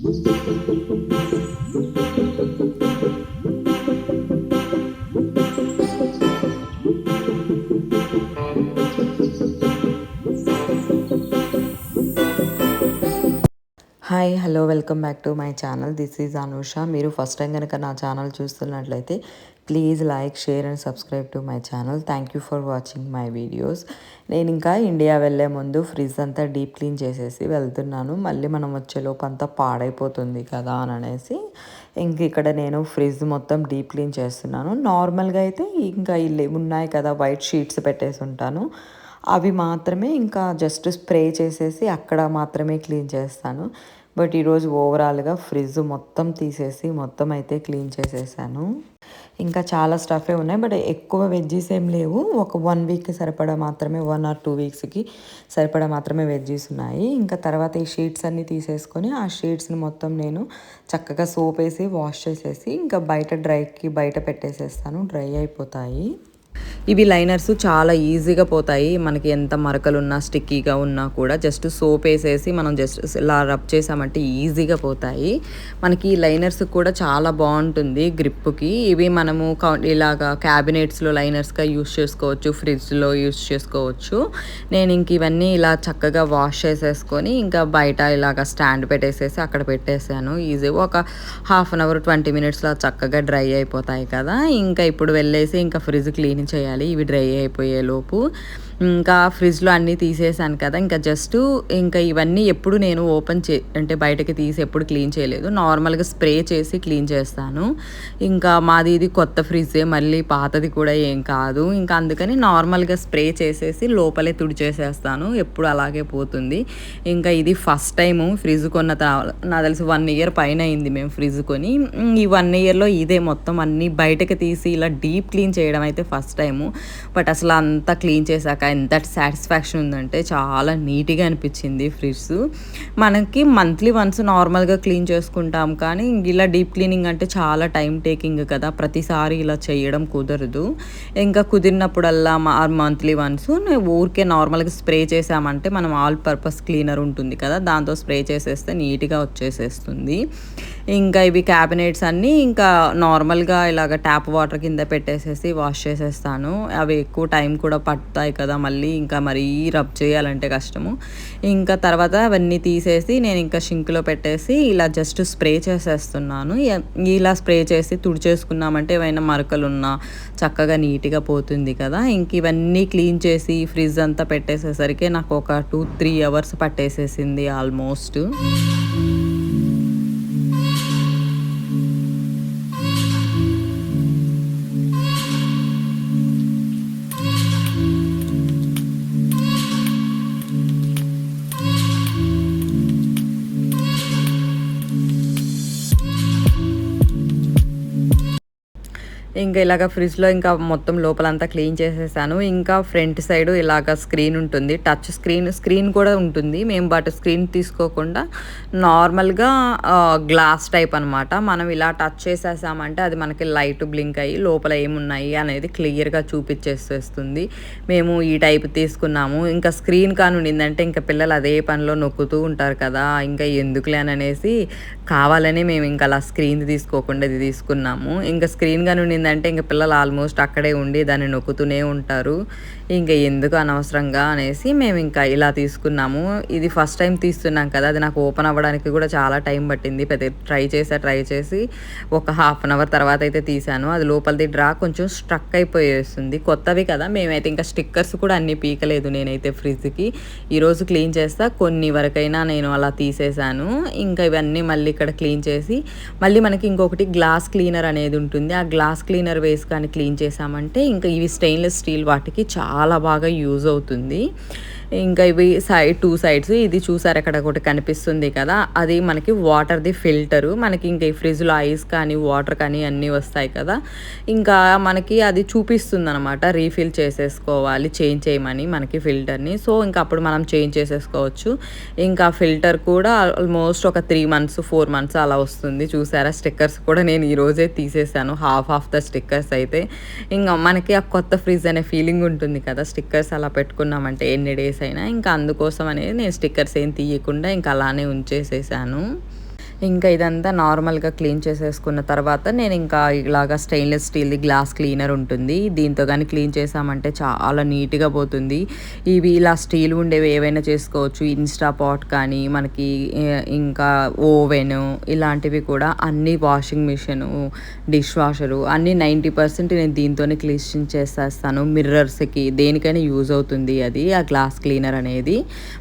Hi hello welcome back to my channel this is Anusha మీరు first time కనుక నా channel చూస్తున్నట్లయితే please like share and subscribe to my channel thank you for watching my videos నేను ఇంకా India వెళ్ళే ముందు fridge అంతా deep clean చేసేసి వెళ్తున్నాను. మళ్ళీ మనం వచ్చేలోపు అంతా పాడైపోతుంది కదా అని అనేసి ఇంక ఇక్కడ నేను ఫ్రిడ్జ్ మొత్తం డీప్ క్లీన్ చేస్తున్నాను. నార్మల్గా అయితే ఇంకా ఇల్లు ఉన్నాయి కదా వైట్ షీట్స్ పెట్టేసి ఉంటాను. అవి మాత్రమే ఇంకా జస్ట్ స్ప్రే చేసేసి అక్కడ మాత్రమే క్లీన్ చేస్తాను. బట్ ఈరోజు ఓవరాల్గా ఫ్రిడ్జ్ మొత్తం తీసేసి మొత్తం అయితే క్లీన్ చేసేసాను. ఇంకా చాలా స్టఫే ఉన్నాయి బట్ ఎక్కువ వెజ్జీస్ ఏం లేవు. ఒక వన్ వీక్కి సరిపడా మాత్రమే వన్ ఆర్ టూ వీక్స్కి సరిపడా మాత్రమే వెజ్జీస్ ఉన్నాయి. ఇంకా తర్వాత ఈ షీట్స్ అన్నీ తీసేసుకొని ఆ షీట్స్ని మొత్తం నేను చక్కగా సోప్ వేసి వాష్ చేసేసి ఇంకా బయట డ్రైకి బయట పెట్టేసేస్తాను. డ్రై అయిపోతాయి. ఇవి లైనర్స్ చాలా ఈజీగా పోతాయి. మనకి ఎంత మరకలు ఉన్నా స్టిక్కీగా ఉన్నా కూడా జస్ట్ సోప్ వేసేసి మనం జస్ట్ ఇలా రబ్ చేసామంటే ఈజీగా పోతాయి. మనకి ఈ లైనర్స్ కూడా చాలా బాగుంటుంది గ్రిప్కి ఇవి మనము ఇలాగా క్యాబినెట్స్లో లైనర్స్గా యూస్ చేసుకోవచ్చు ఫ్రిడ్జ్లో యూస్ చేసుకోవచ్చు. నేను ఇంక ఇవన్నీ ఇలా చక్కగా వాష్ చేసేసుకొని ఇంకా బయట ఇలాగ స్టాండ్ పెట్టేసేసి అక్కడ పెట్టేసాను. ఈజీగా ఒక హాఫ్ అన్ అవర్ ట్వంటీ మినిట్స్లో చక్కగా డ్రై అయిపోతాయి కదా. ఇంకా ఇప్పుడు వెళ్ళేసి ఇంకా ఫ్రిడ్జ్ క్లీన్ చేయాలి. ఇవి డ్రై అయిపోయే లోపు ఇంకా ఫ్రిడ్జ్లో అన్నీ తీసేసాను కదా ఇంకా జస్ట్ ఇంకా ఇవన్నీ ఎప్పుడు నేను ఓపెన్ చే అంటే బయటకి తీసి ఎప్పుడు క్లీన్ చేయలేదు. నార్మల్గా స్ప్రే చేసి క్లీన్ చేస్తాను. ఇంకా మాది ఇది కొత్త ఫ్రిడ్జే మళ్ళీ పాతది కూడా ఏం కాదు. ఇంకా అందుకని నార్మల్గా స్ప్రే చేసేసి లోపలే తుడిచేసేస్తాను. ఎప్పుడు అలాగే పోతుంది. ఇంకా ఇది ఫస్ట్ టైము ఫ్రిడ్జ్ కొన్న నాకు తెలిసి వన్ ఇయర్ పైన అయింది మేము ఫ్రిడ్జ్ కొని. ఈ వన్ ఇయర్లో ఇదే మొత్తం అన్నీ బయటకి తీసి ఇలా డీప్ క్లీన్ చేయడం అయితే ఫస్ట్ టైము. బట్ అసలు అంతా క్లీన్ చేశాక ఎంత సాటిస్ఫాక్షన్ ఉందంటే చాలా నీట్గా అనిపించింది ఫ్రిడ్జ్. మనకి మంత్లీ వన్స్ నార్మల్గా క్లీన్ చేసుకుంటాం కానీ ఇలా డీప్ క్లీనింగ్ అంటే చాలా టైం టేకింగ్ కదా ప్రతిసారి ఇలా చేయడం కుదరదు. ఇంకా కుదిరినప్పుడల్లా మంత్లీ వన్స్ ఊరికే నార్మల్గా స్ప్రే చేసామంటే మనం ఆల్ పర్పస్ క్లీనర్ ఉంటుంది కదా దాంతో స్ప్రే చేసేస్తే నీట్గా వచ్చేసేస్తుంది. ఇంకా ఇవి క్యాబినెట్స్ అన్నీ ఇంకా నార్మల్గా ఇలాగ ట్యాప్ వాటర్ కింద పెట్టేసేసి వాష్ చేసేస్తాను. అవి ఎక్కువ టైం కూడా పడతాయి కదా మళ్ళీ ఇంకా మరీ రబ్ చేయాలంటే కష్టము. ఇంకా తర్వాత అవన్నీ తీసేసి నేను ఇంకా షింక్లో పెట్టేసి ఇలా జస్ట్ స్ప్రే చేసేస్తున్నాను. ఇలా స్ప్రే చేసి తుడిచేసుకున్నామంటే ఏమైనా మరకలు ఉన్నా చక్కగా నీట్గా పోతుంది కదా. ఇంక ఇవన్నీ క్లీన్ చేసి ఫ్రిడ్జ్ అంతా పెట్టేసేసరికి నాకు ఒక టూ త్రీ అవర్స్ పట్టేసేసింది ఆల్మోస్ట్ ఇంకా ఇలాగ ఫ్రిడ్జ్లో ఇంకా మొత్తం లోపలంతా క్లీన్ చేసేసాను. ఇంకా ఫ్రంట్ సైడ్ ఇలాగ స్క్రీన్ ఉంటుంది. టచ్ స్క్రీన్ స్క్రీన్ కూడా ఉంటుంది. మేము బట్ స్క్రీన్ తీసుకోకుండా నార్మల్గా గ్లాస్ టైప్ అనమాట మనం ఇలా టచ్ చేసేసామంటే అది మనకి లైట్ బ్లింక్ అయ్యి లోపల ఏమున్నాయి అనేది క్లియర్గా చూపించేసేస్తుంది. మేము ఈ టైప్ తీసుకున్నాము. ఇంకా స్క్రీన్ కానుండిందంటే ఇంకా పిల్లలు అదే పనిలో నొక్కుతూ ఉంటారు కదా. ఇంకా ఎందుకులే అని అనేసి కావాలని మేము ఇంకా అలా స్క్రీన్ తీసుకోకుండా ఇది తీసుకున్నాము. ఇంకా స్క్రీన్ కానుండింది ఏంటంటే ఇంక పిల్లలు ఆల్మోస్ట్ అక్కడే ఉండి దాన్ని నొక్కుతూనే ఉంటారు. ఇంకా ఎందుకు అనవసరంగా అనేసి మేము ఇంకా ఇలా తీసుకున్నాము. ఇది ఫస్ట్ టైం తీస్తున్నాం కదా అది నాకు ఓపెన్ అవ్వడానికి కూడా చాలా టైం పట్టింది. పెద్ద ట్రై చేసా ట్రై చేసి ఒక హాఫ్ అన్ అవర్ తర్వాత అయితే తీసాను అది లోపలిది డ్రా కొంచెం స్ట్రక్ అయిపోయేస్తుంది. కొత్తవి కదా మేమైతే ఇంకా స్టిక్కర్స్ కూడా అన్ని పీకలేదు నేనైతే ఫ్రిడ్జ్కి. ఈరోజు క్లీన్ చేస్తా కొన్ని వరకైనా నేను అలా తీసేసాను ఇంకా ఇవన్నీ మళ్ళీ ఇక్కడ క్లీన్ చేసి మళ్ళీ మనకి ఇంకొకటి గ్లాస్ క్లీనర్ అనేది ఉంటుంది. ఆ గ్లాస్ క్లీనర్ వేసి కానీ క్లీన్ చేసామంటే ఇంకా ఇవి స్టెయిన్లెస్ స్టీల్ వాటికి చాలా బాగా యూజ్ అవుతుంది. ఇంకా ఇవి సైడ్ టూ సైడ్స్ ఇది చూసారు అక్కడ ఒకటి కనిపిస్తుంది కదా? అది మనకి వాటర్ది ఫిల్టరు మనకి ఇంకా ఈ ఫ్రిడ్జ్లో ఐస్ కానీ వాటర్ కానీ అన్నీ వస్తాయి కదా? ఇంకా మనకి అది చూపిస్తుంది అనమాట రీఫిల్ చేసేసుకోవాలి చేంజ్ చేయమని మనకి ఫిల్టర్ని సో ఇంకా అప్పుడు మనం చేంజ్ చేసేసుకోవచ్చు. ఇంకా ఫిల్టర్ కూడా ఆల్మోస్ట్ ఒక త్రీ మంత్స్ ఫోర్ మంత్స్ అలా వస్తుంది. చూసారా? స్టిక్కర్స్ కూడా నేను ఈరోజే తీసేసాను. హాఫ్ ఆఫ్ ద స్టిక్కర్స్ అయితే. ఇంకా మనకి ఆ కొత్త ఫ్రిడ్జ్ అనే ఫీలింగ్ ఉంటుంది కదా? స్టిక్కర్స్ అలా పెట్టుకున్నామంటే ఎన్ని డేస్ అయినా ఇంకా అందుకోసం అనేది నేను స్టిక్కర్స్ ఏం తీయకుండా ఇంకా అలానే ఉంచేసేసాను. ఇంకా ఇదంతా నార్మల్గా క్లీన్ చేసేసుకున్న తర్వాత నేను ఇంకా ఇలాగా స్టెయిన్లెస్ స్టీల్ది గ్లాస్ క్లీనర్ ఉంటుంది. దీంతో కానీ క్లీన్ చేసామంటే చాలా నీట్గా పోతుంది. ఇవి ఇలా స్టీల్ ఉండేవి ఏవైనా చేసుకోవచ్చు. ఇన్స్టా పాట్ కానీ మనకి ఇంకా ఓవెన్ ఇలాంటివి కూడా అన్ని వాషింగ్ మిషన్ డిష్ వాషరు అన్ని నైంటీ పర్సెంట్ నేను దీంతోనే క్లీన్ చేసేస్తాను. మిర్రర్స్కి దేనికైనా యూజ్ అవుతుంది అది ఆ గ్లాస్ క్లీనర్ అనేది.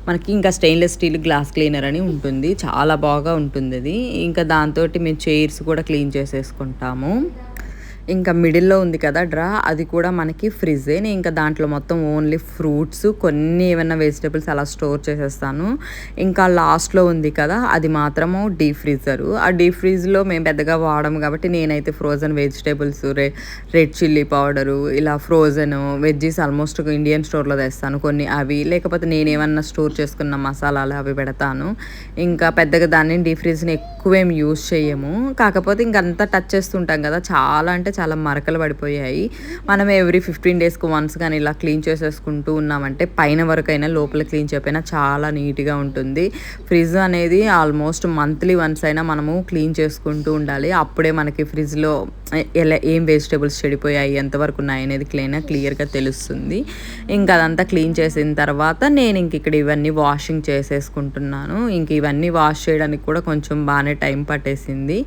మనకి ఇంకా స్టెయిన్లెస్ స్టీల్ గ్లాస్ క్లీనర్ అని ఉంటుంది. చాలా బాగా ఉంటుంది అది. ఇంకా దాంతో మేము చైర్స్ కూడా క్లీన్ చేసేసుకుంటాము. ఇంకా మిడిల్లో ఉంది కదా డ్రా అది కూడా మనకి ఫ్రిడ్జే నేను ఇంకా దాంట్లో మొత్తం ఓన్లీ ఫ్రూట్స్ కొన్ని ఏమైనా వెజిటేబుల్స్ అలా స్టోర్ చేసేస్తాను. ఇంకా లాస్ట్లో ఉంది కదా అది మాత్రము డీప్ ఫ్రీజరు. ఆ డీప్ ఫ్రీజ్లో మేము పెద్దగా వాడము కాబట్టి నేనైతే ఫ్రోజన్ వెజిటేబుల్స్ రె రెడ్ చిల్లీ పౌడరు ఇలా ఫ్రోజన్ వెజ్జీస్ ఆల్మోస్ట్ ఇండియన్ స్టోర్లో తెస్తాను కొన్ని అవి. లేకపోతే నేను ఏమన్నా స్టోర్ చేసుకున్న మసాలాలు అవి పెడతాను. ఇంకా పెద్దగా దాన్ని డీప్ ఫ్రీజ్ని ఎక్కువేం యూస్ చేయము కాకపోతే ఇంకంతా టచ్ చేస్తుంటాం కదా చాలా అంటే చాలా మరకలు పడిపోయాయి. మనం ఎవ్రీ ఫిఫ్టీన్ డేస్కి వన్స్ కానీ ఇలా క్లీన్ చేసేసుకుంటూ ఉన్నామంటే పైన వరకైనా లోపల క్లీన్ చేయకపోయినా చాలా నీట్గా ఉంటుంది. ఫ్రిడ్జ్ అనేది ఆల్మోస్ట్ మంత్లీ వన్స్ అయినా మనము క్లీన్ చేసుకుంటూ ఉండాలి. అప్పుడే మనకి ఫ్రిడ్జ్లో ఎలా ఏం వెజిటేబుల్స్ చెడిపోయాయి ఎంతవరకు ఉన్నాయి అనేది క్లీన్ క్లియర్గా తెలుస్తుంది. ఇంకా అదంతా క్లీన్ చేసిన తర్వాత నేను ఇంక ఇక్కడ ఇవన్నీ వాషింగ్ చేసేసుకుంటున్నాను. ఇంక ఇవన్నీ వాష్ చేయడానికి కూడా కొంచెం బాగానే టైం పట్టేసింది.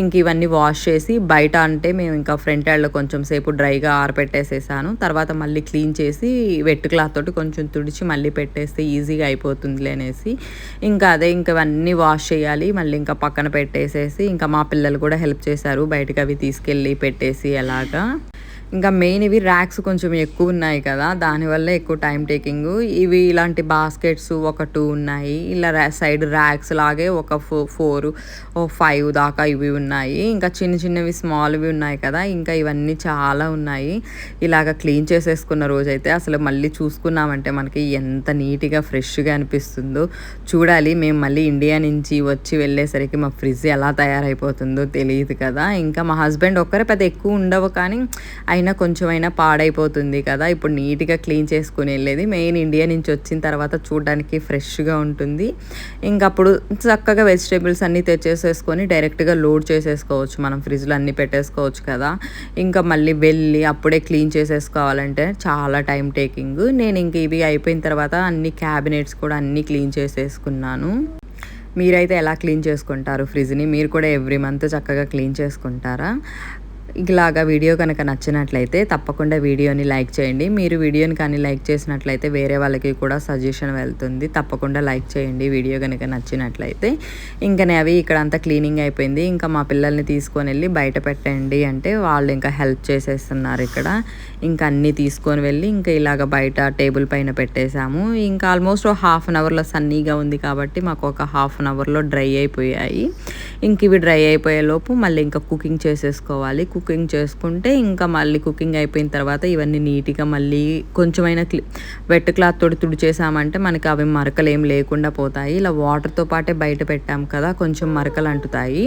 ఇంక ఇవన్నీ వాష్ చేసి బయట అంటే మేము ఇంకా ఫ్రంట్ యార్డ్లో కొంచెం సేపు డ్రైగా ఆరపెట్టేసేసాను. తర్వాత మళ్ళీ క్లీన్ చేసి వెట్ క్లాత్ తోటి కొంచెం తుడిచి మళ్ళీ పెట్టేస్తే ఈజీగా అయిపోతుందిలే అనేసి ఇంకా అదే ఇంకా ఇవన్నీ వాష్ చేయాలి. మళ్ళీ ఇంకా పక్కన పెట్టేసేసి ఇంకా మా పిల్లలు కూడా హెల్ప్ చేశారు. బయటకు అవి తీసుకెళ్ళి పెట్టేసి అలాగా ఇంకా మెయిన్ ఇవి ర్యాక్స్ కొంచెం ఎక్కువ ఉన్నాయి కదా దానివల్ల ఎక్కువ టైం టేకింగ్ ఇవి ఇలాంటి బాస్కెట్స్ ఒక టూ ఉన్నాయి. ఇలా సైడ్ ర్యాక్స్ లాగే ఒక ఫో ఫోర్ ఓ ఫైవ్ దాకా ఇవి ఉన్నాయి. ఇంకా చిన్న చిన్నవి స్మాల్వి ఉన్నాయి కదా ఇంకా ఇవన్నీ చాలా ఉన్నాయి. ఇలాగ క్లీన్ చేసేసుకున్న రోజైతే అసలు మళ్ళీ చూసుకున్నామంటే మనకి ఎంత నీట్గా ఫ్రెష్గా అనిపిస్తుందో. చూడాలి మేము మళ్ళీ ఇండియా నుంచి వచ్చి వెళ్ళేసరికి మా ఫ్రిడ్జ్ ఎలా తయారైపోతుందో తెలియదు కదా. ఇంకా మా హస్బెండ్ ఒక్కరే పెద్ద ఎక్కువ ఉండవు కానీ అయినా కొంచెమైనా పాడైపోతుంది కదా. ఇప్పుడు నీట్గా క్లీన్ చేసుకుని వెళ్ళేది మెయిన్ ఇండియా నుంచి వచ్చిన తర్వాత చూడడానికి ఫ్రెష్గా ఉంటుంది. ఇంకా అప్పుడు చక్కగా వెజిటేబుల్స్ అన్నీ తెచ్చేసేసుకొని డైరెక్ట్గా లోడ్ చేసేసుకోవచ్చు. మనం ఫ్రిడ్జ్లో అన్నీ పెట్టేసుకోవచ్చు కదా. ఇంకా మళ్ళీ వెళ్ళి అప్పుడే క్లీన్ చేసేసుకోవాలంటే చాలా టైం టేకింగ్. నేను ఇంక ఇవి అయిపోయిన తర్వాత అన్ని క్యాబినెట్స్ కూడా అన్నీ క్లీన్ చేసేసుకున్నాను. మీరైతే ఎలా క్లీన్ చేసుకుంటారు ఫ్రిడ్జ్ని? మీరు కూడా ఎవ్రీ మంత్ చక్కగా క్లీన్ చేసుకుంటారా? ఇలాగా వీడియో కనుక నచ్చినట్లయితే తప్పకుండా వీడియోని లైక్ చేయండి. మీరు వీడియోని కానీ లైక్ చేసినట్లయితే వేరే వాళ్ళకి కూడా సజెషన్ వెళ్తుంది. తప్పకుండా లైక్ చేయండి వీడియో కనుక నచ్చినట్లయితే. ఇంకా అవి ఇక్కడ అంతా క్లీనింగ్ అయిపోయింది. ఇంకా మా పిల్లల్ని తీసుకొని వెళ్ళి బయట పెట్టండి అంటే వాళ్ళు ఇంకా హెల్ప్ చేసేస్తున్నారు ఇక్కడ. ఇంకా అన్నీ తీసుకొని వెళ్ళి ఇంకా ఇలాగ బయట టేబుల్ పైన పెట్టేశాము. ఇంకా ఆల్మోస్ట్ హాఫ్ అన్ అవర్లో సన్నీగా ఉంది కాబట్టి మాకు ఒక హాఫ్ అన్ అవర్లో డ్రై అయిపోయాయి. ఇంక ఇవి డ్రై అయిపోయే లోపు మళ్ళీ ఇంకా కుకింగ్ చేసేసుకోవాలి. కుకింగ్ కుకింగ్ చేసుకుంటే ఇంకా మళ్ళీ కుకింగ్ అయిపోయిన తర్వాత ఇవన్నీ నీట్గా మళ్ళీ కొంచెమైనా క్లి వెట్ క్లాత్ తోటి తుడిచేసామంటే మనకి అవి మరకలు ఏం లేకుండా పోతాయి. ఇలా వాటర్తో పాటే బయట పెట్టాం కదా కొంచెం మరకలు అంటుతాయి.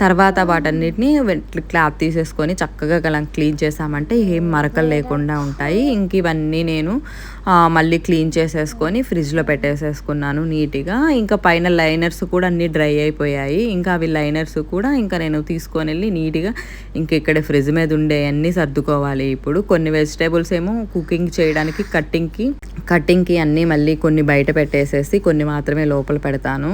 తర్వాత వాటన్నిటిని వెట్ క్లాత్ తీసేసుకొని చక్కగా గల క్లీన్ చేసామంటే ఏం మరకలు లేకుండా ఉంటాయి. ఇంక ఇవన్నీ నేను మళ్ళీ క్లీన్ చేసేసుకొని ఫ్రిడ్జ్లో పెట్టేసేసుకున్నాను నీట్గా. ఇంకా పైన లైనర్స్ కూడా అన్నీ డ్రై అయిపోయాయి. ఇంకా అవి లైనర్స్ కూడా ఇంకా నేను తీసుకొని వెళ్ళి నీట్గా ఇంక ఇక్కడ ఫ్రిడ్జ్ మీద ఉండే అన్నీ సర్దుకోవాలి ఇప్పుడు. కొన్ని వెజిటేబుల్స్ ఏమో కుకింగ్ చేయడానికి కట్టింగ్కి కటింగ్కి అన్నీ మళ్ళీ కొన్ని బయట పెట్టేసేసి కొన్ని మాత్రమే లోపల పెడతాను.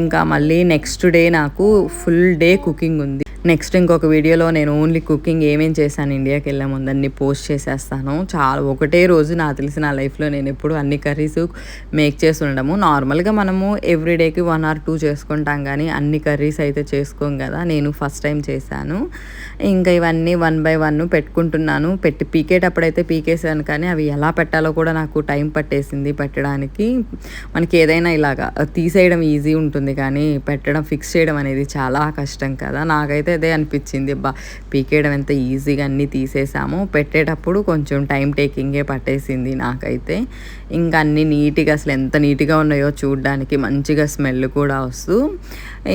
ఇంకా మళ్ళీ నెక్స్ట్ డే నాకు ఫుల్ డే కుకింగ్ ఉంది. నెక్స్ట్ ఇంకొక వీడియోలో నేను ఓన్లీ కుకింగ్ ఏమేం చేశాను ఇండియాకి వెళ్ళే ముందన్ని పోస్ట్ చేసేస్తాను. చాలా ఒకటే రోజు నాకు తెలిసి నా లైఫ్లో నేను ఎప్పుడు అన్ని కర్రీస్ మేక్ చేసి ఉండము నార్మల్గా మనము ఎవ్రీడేకి వన్ ఆర్ టూ చేసుకుంటాం కానీ అన్ని కర్రీస్ అయితే చేసుకోం కదా నేను ఫస్ట్ టైం చేశాను. ఇంకా ఇవన్నీ వన్ బై వన్ పెట్టుకుంటున్నాను. పెట్టి పీకేటప్పుడు అయితే పీకేసాను కానీ అవి ఎలా పెట్టాలో కూడా నాకు టైం పట్టేసింది పెట్టడానికి. మనకి ఏదైనా ఇలాగా తీసేయడం ఈజీ ఉంటుంది కానీ పెట్టడం ఫిక్స్ చేయడం అనేది చాలా కష్టం కదా. నాకైతే అదే అనిపించింది. బా పీకేయడం ఎంత ఈజీగా అన్నీ తీసేసాము. పెట్టేటప్పుడు కొంచెం టైం టేకింగే పట్టేసింది నాకైతే. ఇంకా అన్నీ నీట్గా అసలు ఎంత నీట్గా ఉన్నాయో చూడడానికి మంచిగా స్మెల్ కూడా వస్తూ.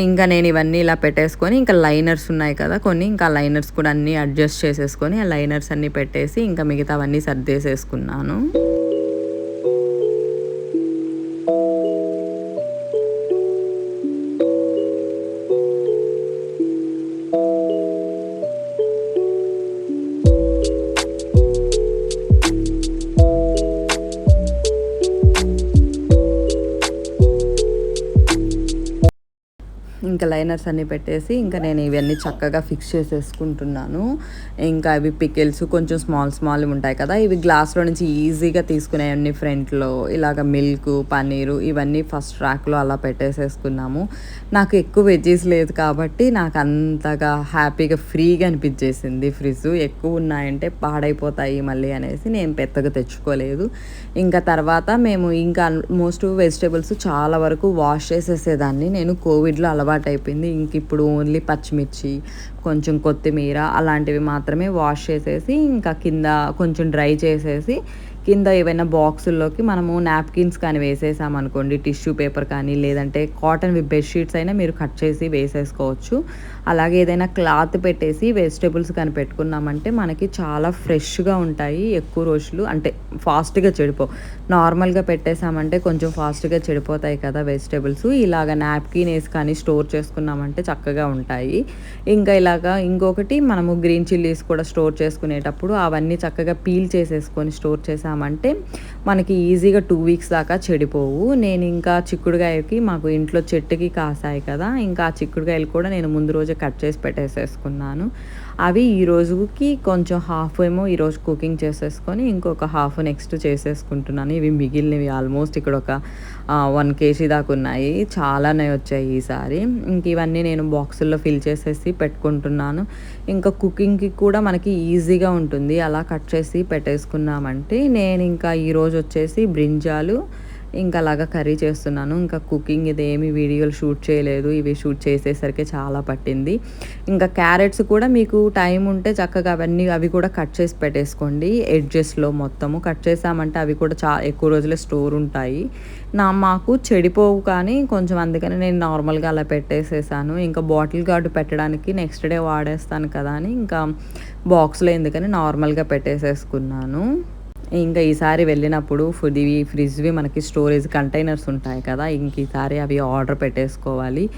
ఇంకా నేను ఇవన్నీ ఇలా పెట్టేసుకొని ఇంకా లైనర్స్ ఉన్నాయి కదా కొన్ని ఇంకా లైనర్స్ కూడా అన్నీ అడ్జస్ట్ చేసేసుకొని ఆ లైనర్స్ అన్నీ పెట్టేసి ఇంకా మిగతావన్నీ సర్దేసేసుకున్నాను. కంటైనర్స్ అన్నీ పెట్టేసి ఇంకా నేను ఇవన్నీ చక్కగా ఫిక్స్ చేసేసుకుంటున్నాను. ఇంకా ఇవి పికిల్స్ కొంచెం స్మాల్ స్మాల్ ఉంటాయి కదా ఇవి గ్లాస్లో నుంచి ఈజీగా తీసుకునేవన్నీ ఫ్రంట్లో. ఇలాగ మిల్క్ పన్నీరు ఇవన్నీ ఫస్ట్ ట్రాక్లో అలా పెట్టేసేసుకున్నాము. నాకు ఎక్కువ వెజ్జీస్ లేదు కాబట్టి నాకు అంతగా హ్యాపీగా ఫ్రీగా అనిపించేసింది ఫ్రిడ్జ్. ఎక్కువ ఉన్నాయంటే పాడైపోతాయి మళ్ళీ అనేసి నేను పెద్దగా తెచ్చుకోలేదు. ఇంకా తర్వాత మేము ఇంకా ఆల్మోస్ట్ వెజిటేబుల్స్ చాలా వరకు వాష్ చేసేసేదాన్ని. నేను కోవిడ్లో అలవాటు అయిపోయింది ఇంక ఇప్పుడు ఓన్లీ పచ్చిమిర్చి కొంచెం కొత్తిమీర అలాంటివి మాత్రమే వాష్ చేసేసి ఇంకా కింద కొంచెం డ్రై చేసేసి కింద ఏవైనా బాక్సుల్లోకి మనము నాప్కిన్స్ కానీ వేసేసామనుకోండి టిష్యూ పేపర్ కానీ లేదంటే కాటన్ బెడ్షీట్స్ అయినా మీరు కట్ చేసి వేసేసుకోవచ్చు. అలాగే ఏదైనా క్లాత్ పెట్టేసి వెజిటేబుల్స్ కానీ పెట్టుకున్నామంటే మనకి చాలా ఫ్రెష్గా ఉంటాయి ఎక్కువ రోజులు. అంటే ఫాస్ట్గా చెడిపో నార్మల్గా పెట్టేసామంటే కొంచెం ఫాస్ట్గా చెడిపోతాయి కదా వెజిటేబుల్స్. ఇలాగ నాప్కిన్ వేసి కానీ స్టోర్ చేసుకున్నామంటే చక్కగా ఉంటాయి. ఇంకా ఇలాగా ఇంకొకటి మనము గ్రీన్ చిల్లీస్ కూడా స్టోర్ చేసుకునేటప్పుడు అవన్నీ చక్కగా పీల్ చేసేసుకొని స్టోర్ చేసామంటే మనకి ఈజీగా టూ వీక్స్ దాకా చెడిపోవు. నేను ఇంకా చిక్కుడుకాయకి మాకు ఇంట్లో చెట్టుకి కాసాయి కదా ఇంకా ఆ చిక్కుడుకాయలు కూడా నేను ముందు రోజు కట్ చేసి పెట్టేసేసుకున్నాను. అవి ఈ రోజుకి కొంచెం హాఫ్ ఏమో ఈరోజు కుకింగ్ చేసేసుకొని ఇంకొక హాఫ్ నెక్స్ట్ చేసేసుకుంటున్నాను. ఇవి మిగిలినవి ఆల్మోస్ట్ ఇక్కడ ఒక వన్ కేజీ దాకా ఉన్నాయి. చాలానే వచ్చాయి ఈసారి. ఇంక ఇవన్నీ నేను బాక్సుల్లో ఫిల్ చేసేసి పెట్టుకుంటున్నాను. ఇంకా కుకింగ్కి కూడా మనకి ఈజీగా ఉంటుంది. అలా కట్ చేసి పెట్టేసుకున్నామంటే నేను ఇంకా ఈరోజు వచ్చేసి బ్రింజాలు ఇంకా అలాగా కర్రీ చేస్తున్నాను. ఇంకా కుకింగ్ ఇది వీడియోలు షూట్ చేయలేదు. ఇవి షూట్ చేసేసరికి చాలా పట్టింది. ఇంకా క్యారెట్స్ కూడా మీకు టైం ఉంటే చక్కగా అవన్నీ అవి కూడా కట్ చేసి పెట్టేసుకోండి. ఎడ్జెస్లో మొత్తము కట్ చేసామంటే అవి కూడా చా ఎక్కువ రోజులే స్టోర్ ఉంటాయి. నా మాకు చెడిపోవు కానీ కొంచెం అందుకని నేను నార్మల్గా అలా పెట్టేసేసాను. ఇంకా బాటిల్ గార్డు పెట్టడానికి నెక్స్ట్ డే వాడేస్తాను కదా అని ఇంకా బాక్స్లో ఎందుకని నార్మల్గా పెట్టేసేసుకున్నాను. ఇంకా ఈసారి వెళ్ళినప్పుడు ఫుడ్ ఇవి ఫ్రిడ్జ్వి మనకి స్టోరేజ్ కంటైనర్స్ ఉంటాయి కదా ఇంక ఈసారి అవి ఆర్డర్ పెట్టేసుకోవాలి.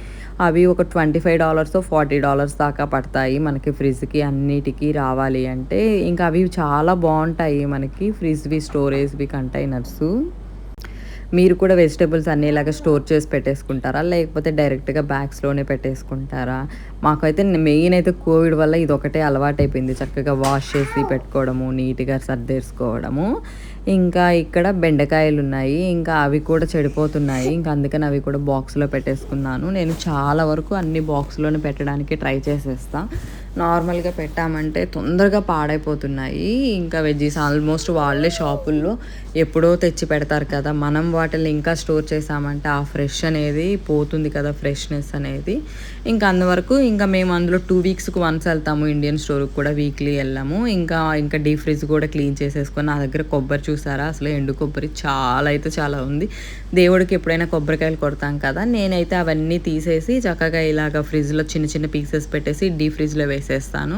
అవి ఒక twenty five dollars forty dollars దాకా పడతాయి మనకి ఫ్రిడ్జ్కి అన్నిటికీ రావాలి అంటే. ఇంకా అవి చాలా బాగుంటాయి మనకి ఫ్రిడ్జ్వి స్టోరేజ్వి కంటైనర్స్. మీరు కూడా వెజిటేబుల్స్ అన్నీ ఇలాగ స్టోర్ చేసి పెట్టేసుకుంటారా? లేకపోతే డైరెక్ట్గా బ్యాగ్స్లోనే పెట్టేసుకుంటారా? మాకైతే మెయిన్ అయితే కోవిడ్ వల్ల ఇది ఒకటే అలవాటు అయిపోయింది చక్కగా వాష్ చేసి పెట్టుకోవడము నీట్గా సర్దేసుకోవడము. ఇంకా ఇక్కడ బెండకాయలు ఉన్నాయి ఇంకా అవి కూడా చెడిపోతున్నాయి. ఇంకా అందుకని అవి కూడా బాక్స్లో పెట్టేసుకున్నాను. నేను చాలా వరకు అన్ని బాక్స్లోనే పెట్టడానికి ట్రై చేసేస్తాను నార్మల్గా పెట్టామంటే తొందరగా పాడైపోతున్నాయి. ఇంకా వెజ్జీస్ ఆల్మోస్ట్ వాళ్ళే షాపుల్లో ఎప్పుడో తెచ్చి పెడతారు కదా. మనం వాటిని ఇంకా స్టోర్ చేసామంటే ఆ ఫ్రెష్ అనేది పోతుంది కదా ఫ్రెష్నెస్ అనేది. ఇంకా అందువరకు ఇంకా మేము అందులో టూ వీక్స్కి వన్స్ వెళ్తాము ఇండియన్ స్టోర్కి కూడా వీక్లీ వెళ్ళాము. ఇంకా ఇంకా డీప్ ఫ్రిడ్జ్ కూడా క్లీన్ చేసేసుకొని నా దగ్గర కొబ్బరి చూసారా? అసలు ఎండు కొబ్బరి చాలా అయితే చాలా ఉంది. దేవుడికి ఎప్పుడైనా కొబ్బరికాయలు కొడతాం కదా నేనైతే అవన్నీ తీసేసి చక్కగా ఇలాగ ఫ్రిడ్జ్లో చిన్న చిన్న పీసెస్ పెట్టేసి డీ ఫ్రిడ్జ్లో వేసేస్తాను.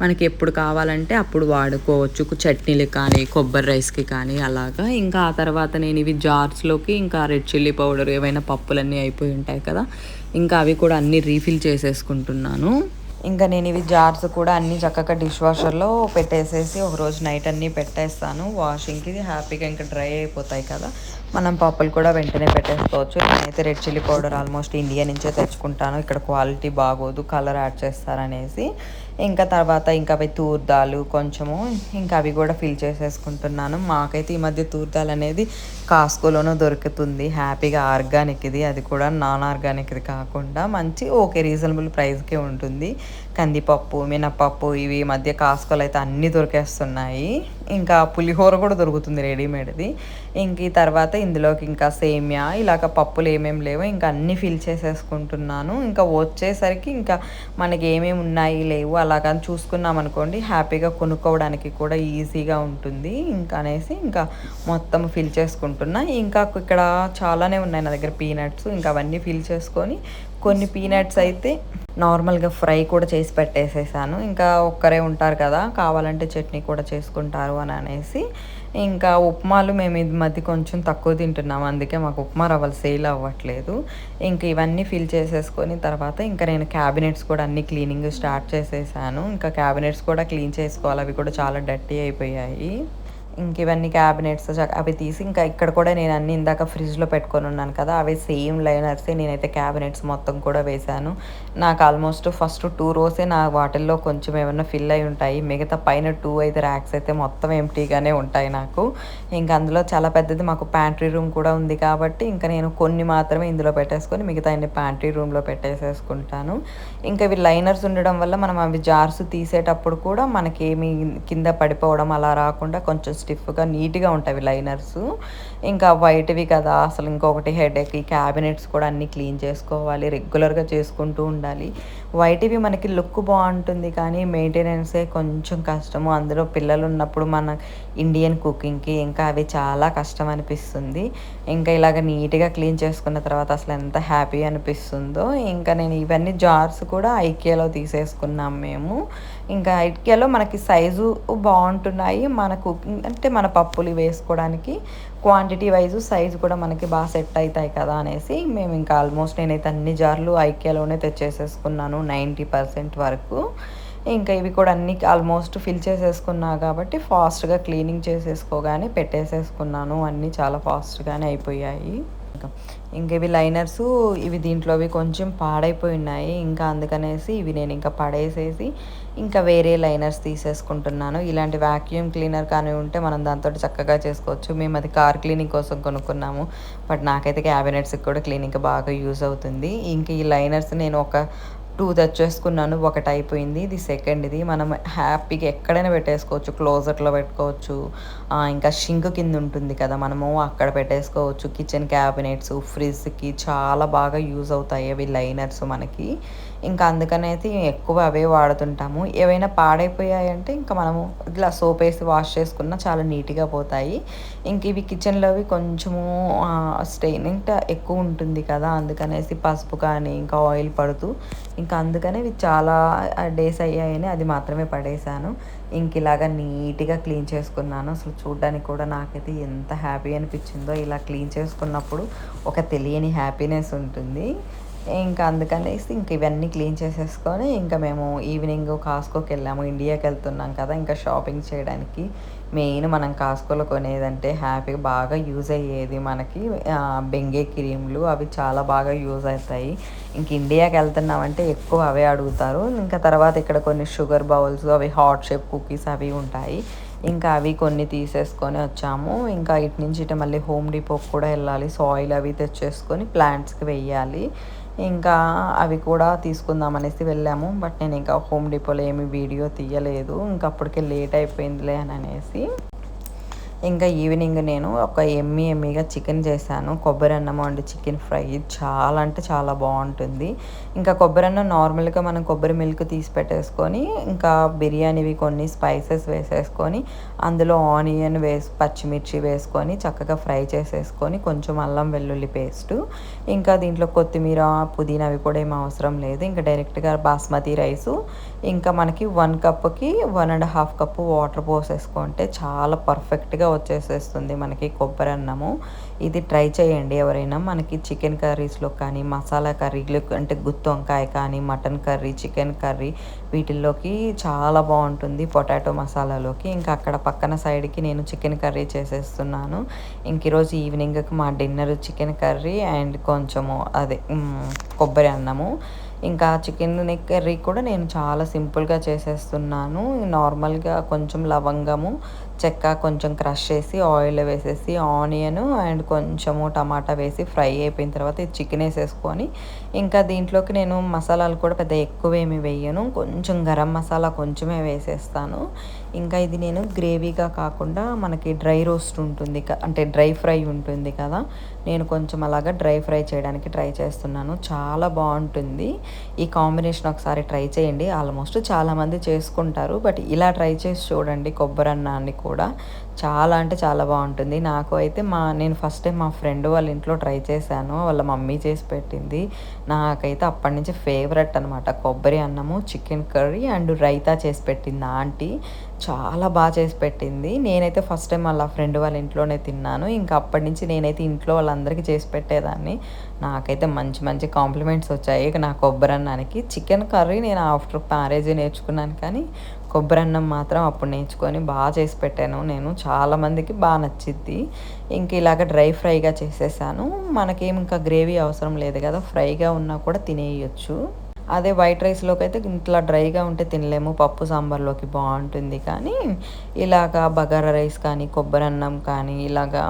మనకి ఎప్పుడు కావాలంటే అప్పుడు వాడుకోవచ్చు. చట్నీలు కానీ కొబ్బరి రైస్కి కానీ అలాగా. ఇంకా ఆ తర్వాత నేను ఇవి జార్స్లోకి ఇంకా రెడ్ చిల్లీ పౌడర్ ఏవైనా పప్పులన్నీ అయిపోయి ఉంటాయి కదా ఇంకా అవి కూడా అన్నీ రీఫిల్ చేసేసుకుంటున్నాను. ఇంకా నేను ఇవి జార్స్ కూడా అన్నీ చక్కగా డిష్ వాషర్లో పెట్టేసేసి ఒక రోజు నైట్ అన్నీ పెట్టేస్తాను. వాషింగ్కి హ్యాపీగా ఇంకా డ్రై అయిపోతాయి కదా. మనం పప్పులు కూడా వెంటనే పెట్టేసుకోవచ్చు. నేనైతే red chilli powder almost India నుంచే తెచ్చుకుంటాను. ఇక్కడ క్వాలిటీ బాగోదు కలర్ యాడ్ చేస్తారనేసి. ఇంకా తర్వాత ఇంకా అవి తూర్దాలు కొంచెము ఇంకా అవి కూడా ఫిల్ చేసేసుకుంటున్నాను. మాకైతే ఈ మధ్య తూర్దాలు అనేది కాస్కోలోనూ దొరుకుతుంది. హ్యాపీగా ఆర్గానిక్ ఇది అది కూడా నాన్ ఆర్గానిక్ది కాకుండా మంచి ఓకే రీజనబుల్ ప్రైస్కే ఉంటుంది. కందిపప్పు మినపప్పు ఇవి మధ్య కాస్కోలు అయితే అన్నీ దొరికేస్తున్నాయి. ఇంకా పులిహోర కూడా దొరుకుతుంది రెడీమేడ్ది. ఇంక ఈ తర్వాత ఇందులోకి ఇంకా సేమియా ఇలాగ పప్పులు ఏమేమి లేవో ఇంకా అన్నీ ఫిల్ చేసేసుకుంటున్నాను. ఇంకా వచ్చేసరికి ఇంకా మనకి ఏమేమి ఉన్నాయి లేవు అలాగని చూసుకున్నాం అనుకోండి. హ్యాపీగా కొనుక్కోవడానికి కూడా ఈజీగా ఉంటుంది. ఇంకా అనేసి ఇంకా మొత్తం ఫిల్ చేసుకుంటున్నా. ఇంకా ఇక్కడ చాలానే ఉన్నాయి నా దగ్గర పీనట్స్. ఇంకా అవన్నీ ఫిల్ చేసుకొని కొన్ని పీనట్స్ అయితే నార్మల్గా ఫ్రై కూడా చేసి పెట్టేసేసాను. ఇంకా ఒక్కరే ఉంటారు కదా కావాలంటే చట్నీ కూడా చేసుకుంటారు అని అనేసి. ఇంకా ఉప్మాలు మేము ఇది మధ్య కొంచెం తక్కువ తింటున్నాం అందుకే మాకు ఉప్మా రవ్వలు సేల్ అవ్వట్లేదు. ఇంకా ఇవన్నీ ఫిల్ చేసేసుకొని తర్వాత ఇంకా నేను క్యాబినెట్స్ కూడా అన్ని క్లీనింగ్ స్టార్ట్ చేసేసాను. ఇంకా క్యాబినెట్స్ కూడా క్లీన్ చేసుకోవాలి అవి కూడా చాలా డర్టీ అయిపోయాయి. ఇంక ఇవన్నీ క్యాబినెట్స్ అవి తీసి ఇంకా ఇక్కడ కూడా నేను అన్ని ఇందాక ఫ్రిడ్జ్లో పెట్టుకొని ఉన్నాను కదా అవి సేమ్ లైనర్సే నేనైతే క్యాబినెట్స్ మొత్తం కూడా వేశాను. నాకు ఆల్మోస్ట్ ఫస్ట్ టూ రోసే నా వాటిల్లో కొంచెం ఏమైనా ఫిల్ అయి ఉంటాయి. మిగతా పైన టూ అయితే ర్యాక్స్ అయితే మొత్తం ఎంటీగానే ఉంటాయి నాకు. ఇంకా అందులో చాలా పెద్దది మాకు ప్యాంట్రీ రూమ్ కూడా ఉంది కాబట్టి ఇంకా నేను కొన్ని మాత్రమే ఇందులో పెట్టేసుకొని మిగతా అన్ని ప్యాంట్రీ రూమ్లో పెట్టేసేసుకుంటాను. ఇంకా ఇవి లైనర్స్ ఉండడం వల్ల మనం అవి జార్స్ తీసేటప్పుడు కూడా మనకేమి కింద పడిపోవడం అలా రాకుండా కొంచెం స్టిఫ్గా నీట్గా ఉంటాయి లైనర్స్. ఇంకా వైట్వి కదా అసలు ఇంకొకటి హెడేక్ ఈ క్యాబినెట్స్ కూడా అన్నీ క్లీన్ చేసుకోవాలి రెగ్యులర్గా చేసుకుంటూ ఉండాలి. వైట్వి మనకి లుక్ బాగుంటుంది కానీ మెయింటెనెన్సే కొంచెం కష్టము. అందులో పిల్లలు ఉన్నప్పుడు మన ఇండియన్ కుకింగ్కి ఇంకా అవి చాలా కష్టం అనిపిస్తుంది. ఇంకా ఇలాగ నీట్గా క్లీన్ చేసుకున్న తర్వాత అసలు ఎంత హ్యాపీ అనిపిస్తుందో. ఇంకా నేను ఇవన్నీ జార్స్ కూడా ఐకేలో తీసేసుకున్నాం మేము. ఇంకా ఐకేలో మనకి సైజు బాగుంటున్నాయి. మన కుకింగ్ అంటే మన పప్పులు వేసుకోవడానికి క్వాంటిటీ వైజు సైజు కూడా మనకి బాగా సెట్ అవుతాయి కదా అనేసి మేము ఇంకా ఆల్మోస్ట్ నేనైతే అన్ని జార్లు ఐకేలోనే తెచ్చేసేసుకున్నాను నైంటీ పర్సెంట్ వరకు. ఇంకా ఇవి కూడా అన్ని ఆల్మోస్ట్ ఫిల్ చేసేసుకున్నా కాబట్టి ఫాస్ట్గా క్లీనింగ్ చేసేసుకోగానే పెట్టేసేసుకున్నాను. అన్నీ చాలా ఫాస్ట్గానే అయిపోయాయి. ఇంకా. ఇవి లైనర్స్ ఇవి దీంట్లోవి కొంచెం పాడైపోయి ఉన్నాయి. ఇంకా అందుకనేసి ఇవి నేను ఇంకా పడేసేసి ఇంకా వేరే లైనర్స్ తీసేసుకుంటున్నాను. ఇలాంటి వ్యాక్యూమ్ క్లీనర్ కానీ ఉంటే మనం దాంతో చక్కగా చేసుకోవచ్చు. మేము అది కార్ క్లీనింగ్ కోసం కొనుక్కున్నాము. బట్ నాకైతే క్యాబినెట్స్కి కూడా క్లీనింగ్ బాగా యూజ్ అవుతుంది. ఇంకా ఈ లైనర్స్ నేను ఒక టూ తెచ్చేసుకున్నాను ఒకటి అయిపోయింది. ఇది సెకండ్ ఇది. మనం హ్యాపీగా ఎక్కడైనా పెట్టేసుకోవచ్చు. క్లోజర్లో పెట్టుకోవచ్చు. ఇంకా షింక్ కింద ఉంటుంది కదా మనము అక్కడ పెట్టేసుకోవచ్చు. కిచెన్ క్యాబినెట్స్ ఫ్రిడ్జ్కి చాలా బాగా యూజ్ అవుతాయి అవి లైనర్స్ మనకి. ఇంకా అందుకనైతే ఎక్కువ అవే వాడుతుంటాము. ఏవైనా పాడైపోయాయంటే ఇంకా మనము ఇట్లా సోప్ వేసి వాష్ చేసుకున్నా చాలా నీట్గా పోతాయి. ఇంక ఇవి కిచెన్లోవి కొంచెము స్టెయినింగ్ ఎక్కువ ఉంటుంది కదా అందుకనేసి పసుపు కానీ ఇంకా ఆయిల్ పడుతూ ఇంకా అందుకనే ఇవి చాలా డేస్ అయ్యాయని అది మాత్రమే పడేశాను ఇంక ఇలాగా నీట్గా క్లీన్ చేసుకున్నాను. అసలు చూడడానికి కూడా నాకైతే ఎంత హ్యాపీ అనిపించిందో ఇలా క్లీన్ చేసుకున్నప్పుడు ఒక తెలియని హ్యాపీనెస్ ఉంటుంది. ఇంకా అందుకనేసి ఇంక ఇవన్నీ క్లీన్ చేసేసుకొని ఇంకా మేము ఈవినింగ్ కాస్కోకి వెళ్ళాము. ఇండియాకి వెళ్తున్నాం కదా ఇంకా షాపింగ్ చేయడానికి. మెయిన్ మనం కాస్కోలో కొనేదంటే హ్యాపీగా బాగా యూజ్ అయ్యేది మనకి బెంగే క్రీమ్లు అవి చాలా బాగా యూజ్ అవుతాయి. ఇంక ఇండియాకి వెళ్తున్నామంటే ఎక్కువ అవే అడుగుతారు. ఇంకా తర్వాత ఇక్కడ కొన్ని షుగర్ బౌల్స్ అవి హాట్ షేప్ కుకీస్ అవి ఉంటాయి. ఇంకా అవి కొన్ని తీసేసుకొని వచ్చాము. ఇంకా ఇటు నుంచి ఇటు మళ్ళీ హోమ్ డిపోకి కూడా వెళ్ళాలి. సాయిల్ అవి తెచ్చేసుకొని ప్లాంట్స్కి వెయ్యాలి. ఇంకా అవి కూడా తీసుకుందాం అనేసి వెళ్ళాము. బట్ నేను ఇంకా హోమ్ డిపోలో ఏమి వీడియో తీయలేదు. ఇంకా అప్పటికే లేట్ అయిపోయిందిలే అని అనేసి ఇంకా ఈవినింగ్ నేను ఒక ఎమ్మి ఎమ్మిగా చికెన్ చేశాను. కొబ్బరి అన్నం అండ్ చికెన్ ఫ్రై చాలా అంటే చాలా బాగుంటుంది. ఇంకా కొబ్బరి అన్నం నార్మల్గా మనం కొబ్బరి మిల్క్ తీసి పెట్టేసుకొని ఇంకా బిర్యానీవి కొన్ని స్పైసెస్ వేసేసుకొని అందులో ఆనియన్ వేసి పచ్చిమిర్చి వేసుకొని చక్కగా ఫ్రై చేసేసుకొని కొంచెం అల్లం వెల్లుల్లి పేస్ట్ ఇంకా దీంట్లో కొత్తిమీర పుదీనా అవి కూడా ఏం అవసరం లేదు. ఇంకా డైరెక్ట్గా బాస్మతి రైసు ఇంకా మనకి one కప్కి one and half cup water పోసేసుకుంటే చాలా పర్ఫెక్ట్గా వచ్చేసేస్తుంది మనకి కొబ్బరి అన్నము. ఇది ట్రై చేయండి ఎవరైనా. మనకి చికెన్ కర్రీస్లో కానీ మసాలా కర్రీలు అంటే గుత్తి వంకాయ కానీ మటన్ కర్రీ చికెన్ కర్రీ వీటిల్లోకి చాలా బాగుంటుంది పొటాటో మసాలాలోకి. ఇంకా అక్కడ పక్కన సైడ్కి నేను చికెన్ కర్రీ చేసేస్తున్నాను. ఇంక ఈరోజు ఈవినింగ్కి మా డిన్నర్ చికెన్ కర్రీ అండ్ కొంచెము అదే కొబ్బరి అన్నము. ఇంకా చికెన్ కర్రీ కూడా నేను చాలా సింపుల్గా చేసేస్తున్నాను. నార్మల్గా కొంచెం లవంగము చెక్క కొంచెం క్రష్ చేసి ఆయిల్ వేసేసి ఆనియన్ అండ్ కొంచెము టమాటా వేసి ఫ్రై అయిపోయిన తర్వాత ఇది చికెన్ వేసేసుకొని ఇంకా దీంట్లోకి నేను మసాలాలు కూడా పెద్ద ఎక్కువ ఏమి వేయను. కొంచెం గరం మసాలా కొంచెమే వేసేస్తాను. ఇంకా ఇది నేను గ్రేవీగా కాకుండా మనకి డ్రై రోస్ట్ ఉంటుంది అంటే డ్రై ఫ్రై ఉంటుంది కదా. నేను కొంచెం అలాగా డ్రై ఫ్రై చేయడానికి ట్రై చేస్తున్నాను. చాలా బాగుంటుంది. ఈ కాంబినేషన్ ఒకసారి ట్రై చేయండి. ఆల్మోస్ట్ చాలామంది చేసుకుంటారు. బట్ ఇలా ట్రై చేసి చూడండి కొబ్బరి అన్నాన్ని కూడా. చాలా అంటే చాలా బాగుంటుంది. నాకు అయితే మా నేను ఫస్ట్ టైం మా ఫ్రెండ్ వాళ్ళ ఇంట్లో ట్రై చేశాను. వాళ్ళ మమ్మీ చేసి పెట్టింది. నాకైతే అప్పటి నుంచి ఫేవరెట్ అనమాట కొబ్బరి అన్నము చికెన్ కర్రీ అండ్ రైతా చేసి పెట్టింది ఆంటీ. చాలా బాగా చేసి పెట్టింది. నేనైతే ఫస్ట్ టైం వాళ్ళ ఫ్రెండ్ వాళ్ళ ఇంట్లోనే తిన్నాను. ఇంకా అప్పటి నుంచి నేనైతే ఇంట్లో వాళ్ళందరికీ చేసి పెట్టేదాన్ని. నాకైతే మంచి మంచి కాంప్లిమెంట్స్ వచ్చాయి. నా కొబ్బరి అన్నానికి చికెన్ కర్రీ నేను ఆఫ్టర్ మ్యారేజ్ నేర్చుకున్నాను కానీ కొబ్బరి అన్నం మాత్రం అప్పుడు నేర్చుకొని బాగా చేసి పెట్టాను. నేను చాలామందికి బాగా నచ్చిద్ది. ఇంక ఇలాగ డ్రై ఫ్రైగా చేసేసాను. మనకేం ఇంకా గ్రేవీ అవసరం లేదు కదా ఫ్రైగా ఉన్నా కూడా తినేయచ్చు. అదే వైట్ రైస్లోకి అయితే ఇంట్లో డ్రైగా ఉంటే తినలేము పప్పు సాంబార్లోకి బాగుంటుంది. కానీ ఇలాగా బగారా రైస్ కానీ కొబ్బరి అన్నం కానీ ఇలాగా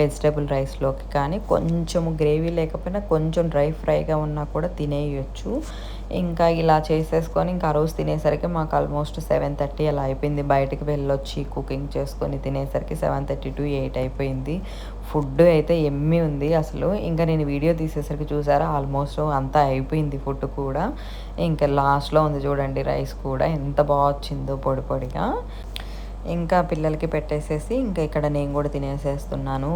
వెజిటేబుల్ రైస్లోకి కానీ కొంచెం గ్రేవీ లేకపోయినా కొంచెం డ్రై ఫ్రైగా ఉన్నా కూడా తినేయచ్చు. ఇంకా ఇలా చేసేసుకొని ఇంకా ఆ రోజు తినేసరికి మాకు ఆల్మోస్ట్ సెవెన్ థర్టీ అలా అయిపోయింది. బయటకు వెళ్ళొచ్చి కుకింగ్ చేసుకొని తినేసరికి సెవెన్ థర్టీ టు ఎయిట్ అయిపోయింది. ఫుడ్ అయితే ఎమ్మి ఉంది అసలు. ఇంకా నేను వీడియో తీసేసరికి చూసారా ఆల్మోస్ట్ అంతా అయిపోయింది ఫుడ్ కూడా. ఇంకా లాస్ట్లో ఉంది చూడండి రైస్ కూడా ఎంత బాగా వచ్చిందో పొడి పొడిగా. ఇంకా పిల్లలకి పెట్టేసేసి ఇంకా ఇక్కడ నేను కూడా తినేసేస్తున్నాను.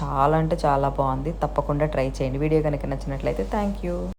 చాలా అంటే చాలా బాగుంది. తప్పకుండా ట్రై చేయండి. వీడియో కనుక నచ్చినట్లయితే థ్యాంక్ యూ.